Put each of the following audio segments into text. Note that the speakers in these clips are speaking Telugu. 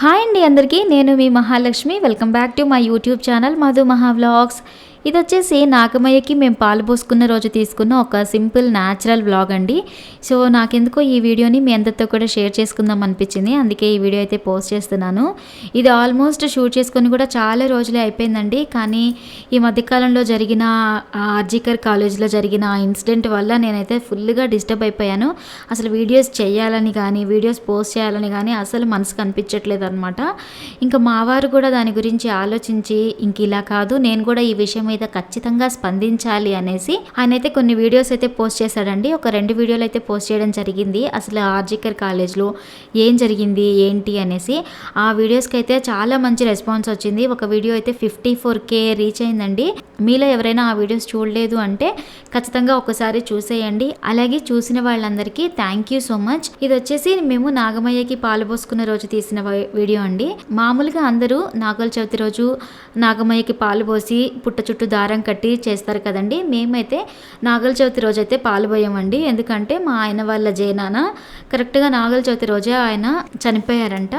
హాయ్ అండి అందరికీ నేను మీ Mahalakshmi. Welcome back to my YouTube channel Madhu Maha vlogs. ఇది వచ్చేసి నాగమయ్యకి మేము పాలు పోసుకున్న రోజు తీసుకున్న ఒక సింపుల్ న్యాచురల్ వ్లాగ్ అండి. సో నాకెందుకో ఈ వీడియోని మీ అందరితో కూడా షేర్ చేసుకుందాం అనిపించింది. అందుకే ఈ వీడియో అయితే పోస్ట్ చేస్తున్నాను. ఇది ఆల్మోస్ట్ షూట్ చేసుకొని కూడా చాలా రోజులే అయిపోయిందండి. కానీ ఈ మధ్యకాలంలో జరిగిన ఆర్జికర్ కాలేజీలో జరిగిన ఇన్సిడెంట్ వల్ల నేనైతే ఫుల్గా డిస్టర్బ్ అయిపోయాను. అసలు వీడియోస్ చేయాలని కానీ వీడియోస్ పోస్ట్ చేయాలని కానీ అసలు మనసుకు అనిపించట్లేదు అనమాట ఇంకా మా వారు కూడా దాని గురించి ఆలోచించి ఇంక ఇలా కాదు నేను కూడా ఈ విషయం మీద ఖచ్చితంగా స్పందించాలి అనేసి ఆయన అయితే కొన్ని వీడియోస్ అయితే పోస్ట్ చేశాడండి. ఒక రెండు వీడియోలు అయితే పోస్ట్ చేయడం జరిగింది. అసలు ఆర్జికర్ కాలేజ్లో ఏం జరిగింది ఏంటి అనేసి ఆ వీడియోస్కి అయితే చాలా మంచి రెస్పాన్స్ వచ్చింది. ఒక వీడియో అయితే ఫిఫ్టీ ఫోర్ కే రీచ్ అయిందండి. మీలో ఎవరైనా ఆ వీడియోస్ చూడలేదు అంటే ఖచ్చితంగా ఒకసారి చూసేయండి. అలాగే చూసిన వాళ్ళందరికీ థ్యాంక్ యూ సో మచ్ ఇది వచ్చేసి మేము నాగమయ్యకి పాలు పోసుకున్న రోజు తీసిన వీడియో అండి. మామూలుగా అందరూ నాగల చవితి రోజు నాగమయ్యకి పాలు పోసి పుట్ట చుట్టూ దారం కట్టి చేస్తారు కదండి. మేమైతే నాగల చవితి రోజు అయితే పాలు పోయామండి ఎందుకంటే మా ఆయన వాళ్ళ జయనాన కరెక్ట్గా నాగల చవితి రోజే ఆయన చనిపోయారంట.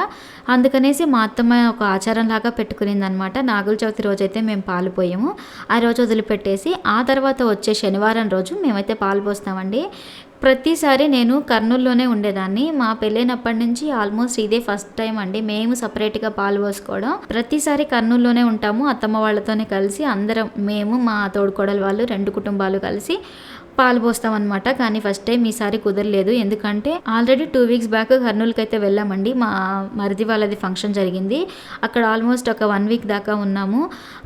అందుకనేసి మా అత్తమ్మ ఒక ఆచారం లాగా పెట్టుకునింది అనమాట నాగుల చవితి రోజైతే మేము పాలుపోయాము. ఆ రోజు వదిలిపెట్టేసి ఆ తర్వాత వచ్చే శనివారం రోజు మేమైతే పాలు పోస్తామండి. ప్రతిసారి నేను కర్నూలులోనే ఉండేదాన్ని. మా పెళ్ళైనప్పటి నుంచి ఆల్మోస్ట్ ఇదే ఫస్ట్ టైం అండి. మేము సపరేట్గా పాలు పోసుకోవడం. ప్రతిసారి కర్నూలులోనే ఉంటాము. అత్తమ్మ వాళ్ళతోనే కలిసి అందరం మేము మా తోడుకోడలు వాళ్ళు రెండు కుటుంబాలు కలిసి పాలు పోస్తామన్నమాట కానీ ఫస్ట్ టైం ఈసారి కుదరలేదు. ఎందుకంటే ఆల్రెడీ టూ వీక్స్ బ్యాక్ కర్నూలుకి అయితే వెళ్ళామండి. మా మరిది వాళ్ళది ఫంక్షన్ జరిగింది. అక్కడ ఆల్మోస్ట్ ఒక వన్ వీక్ దాకా ఉన్నాము.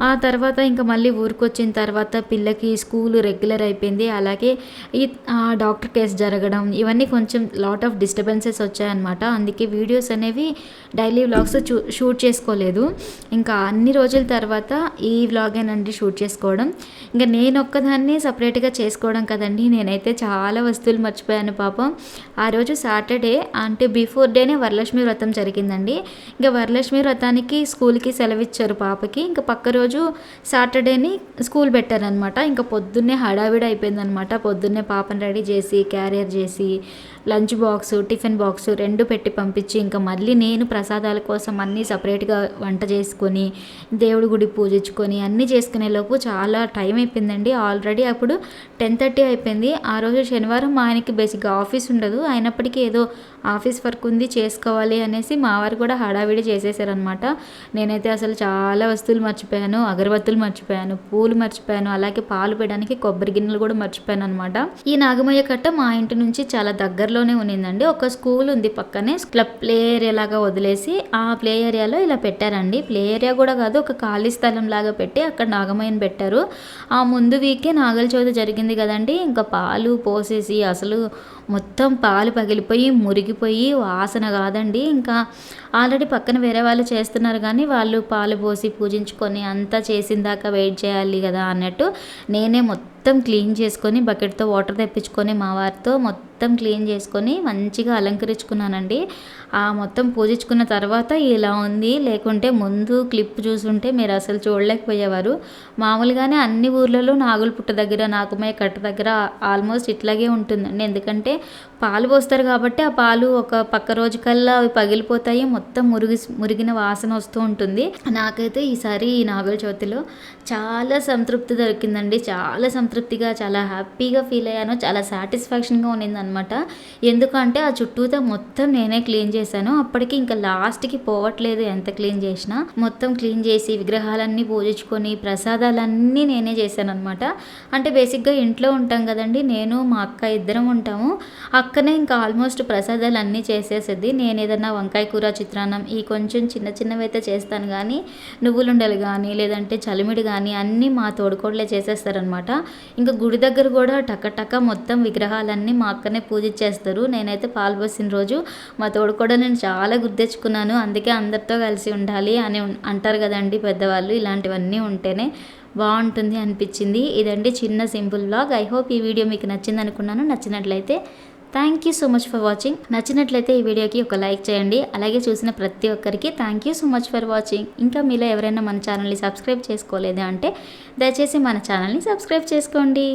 ఆ తర్వాత ఇంకా మళ్ళీ ఊరికి వచ్చిన తర్వాత పిల్లకి స్కూల్ రెగ్యులర్ అయిపోయింది. అలాగే ఈ డాక్టర్ కేసు జరగడం ఇవన్నీ కొంచెం లాట్ ఆఫ్ డిస్టర్బెన్సెస్ వచ్చాయన్నమాట. అందుకే వీడియోస్ అనేవి డైలీ వ్లాగ్స్ చూ షూట్ చేసుకోలేదు. ఇంకా అన్ని రోజుల తర్వాత ఈ వ్లాగేనండి షూట్ చేసుకోవడం. ఇంకా నేను ఒక్కదాన్ని సపరేట్గా చేసుకోవడం కదా కదండి నేనైతే చాలా వస్తువులు మర్చిపోయాను పాపం. ఆ రోజు సాటర్డే అంటే బిఫోర్ డేనే వరలక్ష్మి వ్రతం జరిగిందండి. ఇంకా వరలక్ష్మి వ్రతానికి స్కూల్కి సెలవు ఇచ్చారు పాపకి. ఇంకా పక్క రోజు సాటర్డేని స్కూల్ పెట్టారనమాట. ఇంకా పొద్దున్నే హడావిడి అయిపోయిందనమాట. పొద్దున్నే పాపను రెడీ చేసి క్యారియర్ చేసి లంచ్ బాక్స్ టిఫిన్ బాక్స్ రెండు పెట్టి పంపించి ఇంకా మళ్ళీ నేను ప్రసాదాల కోసం అన్నీ సపరేట్గా వంట చేసుకొని దేవుడి గుడి పూజించుకొని అన్నీ చేసుకునే లోపు చాలా టైం అయిపోయిందండి. ఆల్రెడీ అప్పుడు టెన్ థర్టీ అయిపోయింది. ఆ రోజు శనివారం మా ఆయనకి బేసిక్గా ఆఫీస్ ఉండదు. అయినప్పటికీ ఏదో ఆఫీస్ వర్క్ ఉంది చేసుకోవాలి అనేసి మా వారు కూడా హడావిడి చేసేసారనమాట నేనైతే అసలు చాలా వస్తువులు మర్చిపోయాను అగరబత్తులు మర్చిపోయాను పూలు మర్చిపోయాను అలాగే పాలు పెట్టడానికి కొబ్బరి గిన్నెలు కూడా మర్చిపోయాను అనమాట ఈ నాగమయ్య కట్ట మా ఇంటి నుంచి చాలా దగ్గరలోనే ఉన్నిందండి. ఒక స్కూల్ ఉంది పక్కనే క్లబ్ ప్లే ఏరియా లాగా వదిలేసి ఆ ప్లే ఏరియాలో ఇలా పెట్టారండి. ప్లే ఏరియా కూడా కాదు ఒక ఖాళీ స్థలం లాగా పెట్టి అక్కడ నాగమయ్యని పెట్టారు. ఆ ముందు వీకే నాగల చవితి జరిగింది కదండి. ఇంకా పాలు పోసేసి అసలు మొత్తం పాలు పగిలిపోయి మురిగిపోయి వాసన కాదండి. ఇంకా ఆల్రెడీ పక్కన వేరే వాళ్ళు చేస్తున్నారు కానీ వాళ్ళు పాలు పోసి పూజించుకొని అంతా చేసిన దాకా వెయిట్ చేయాలి కదా అన్నట్టు నేనే మొత్తం క్లీన్ చేసుకొని బకెట్తో వాటర్ తెప్పించుకొని మా వారితో మొత్తం మొత్తం క్లీన్ చేసుకొని మంచిగా అలంకరించుకున్నానండి. ఆ మొత్తం పూజించుకున్న తర్వాత ఇలా ఉంది. లేకుంటే ముందు క్లిప్ చూసుంటే మీరు అసలు చూడలేకపోయేవారు. మామూలుగానే అన్ని ఊర్లలో నాగుల పుట్ట దగ్గర నాగమయ్య కట్ట దగ్గర ఆల్మోస్ట్ ఇట్లాగే ఉంటుందండి. ఎందుకంటే పాలు పోస్తారు కాబట్టి ఆ పాలు ఒక పక్క రోజు కల్లా అవి పగిలిపోతాయి. మొత్తం మురిగి మురిగిన వాసన వస్తూ ఉంటుంది. నాకైతే ఈసారి ఈ నాగుల చవితిలో చాలా సంతృప్తి దొరికిందండి. చాలా సంతృప్తిగా చాలా హ్యాపీగా ఫీల్ అయ్యాను. చాలా సాటిస్ఫాక్షన్గా ఉన్నింది అనమాట ఎందుకంటే ఆ చుట్టూతో మొత్తం నేనే క్లీన్ చేశాను. అప్పటికి ఇంకా లాస్ట్కి పోవట్లేదు ఎంత క్లీన్ చేసినా. మొత్తం క్లీన్ చేసి విగ్రహాలన్నీ పూజించుకొని ప్రసాదాలన్నీ నేనే చేశాను అనమాట అంటే బేసిక్గా ఇంట్లో ఉంటాం కదండి. నేను మా అక్క ఇద్దరం ఉంటాము. అక్కనే ఇంకా ఆల్మోస్ట్ ప్రసాదాలు అన్నీ చేసేసేది. నేను ఏదన్నా వంకాయ కూర చిత్రాన్నం ఈ కొంచెం చిన్న చిన్నవి అయితే చేస్తాను కానీ నువ్వులుండలు కానీ లేదంటే చలిమిడి కానీ అన్నీ మా తోడుకోడలే చేసేస్తారనమాట ఇంకా గుడి దగ్గర కూడా టక టక మొత్తం విగ్రహాలన్నీ మా అక్కనే పూజించేస్తారు నేనైతే పాలు పోసిన రోజు మా తోడు కూడా నేను చాలా గుర్తెచ్చుకున్నాను. అందుకే అందరితో కలిసి ఉండాలి అని అంటారు కదండి పెద్దవాళ్ళు. ఇలాంటివన్నీ ఉంటేనే బాగుంటుంది అనిపించింది. ఇదండి చిన్న సింపుల్ బ్లాగ్ ఐ హోప్ ఈ వీడియో మీకు నచ్చింది అనుకున్నాను. నచ్చినట్లయితే thank you so much for watching. నచ్చినట్లయితే ఈ వీడియోకి ఒక లైక్ చేయండి. అలాగే చూసిన ప్రతి ఒక్కరికి thank you so much for watching. ఇంకా మీలో ఎవరైనా మన ఛానల్ని సబ్స్క్రైబ్ చేసుకోలేదు అంటే దయచేసి మన ఛానల్ని సబ్స్క్రైబ్ చేసుకోండి.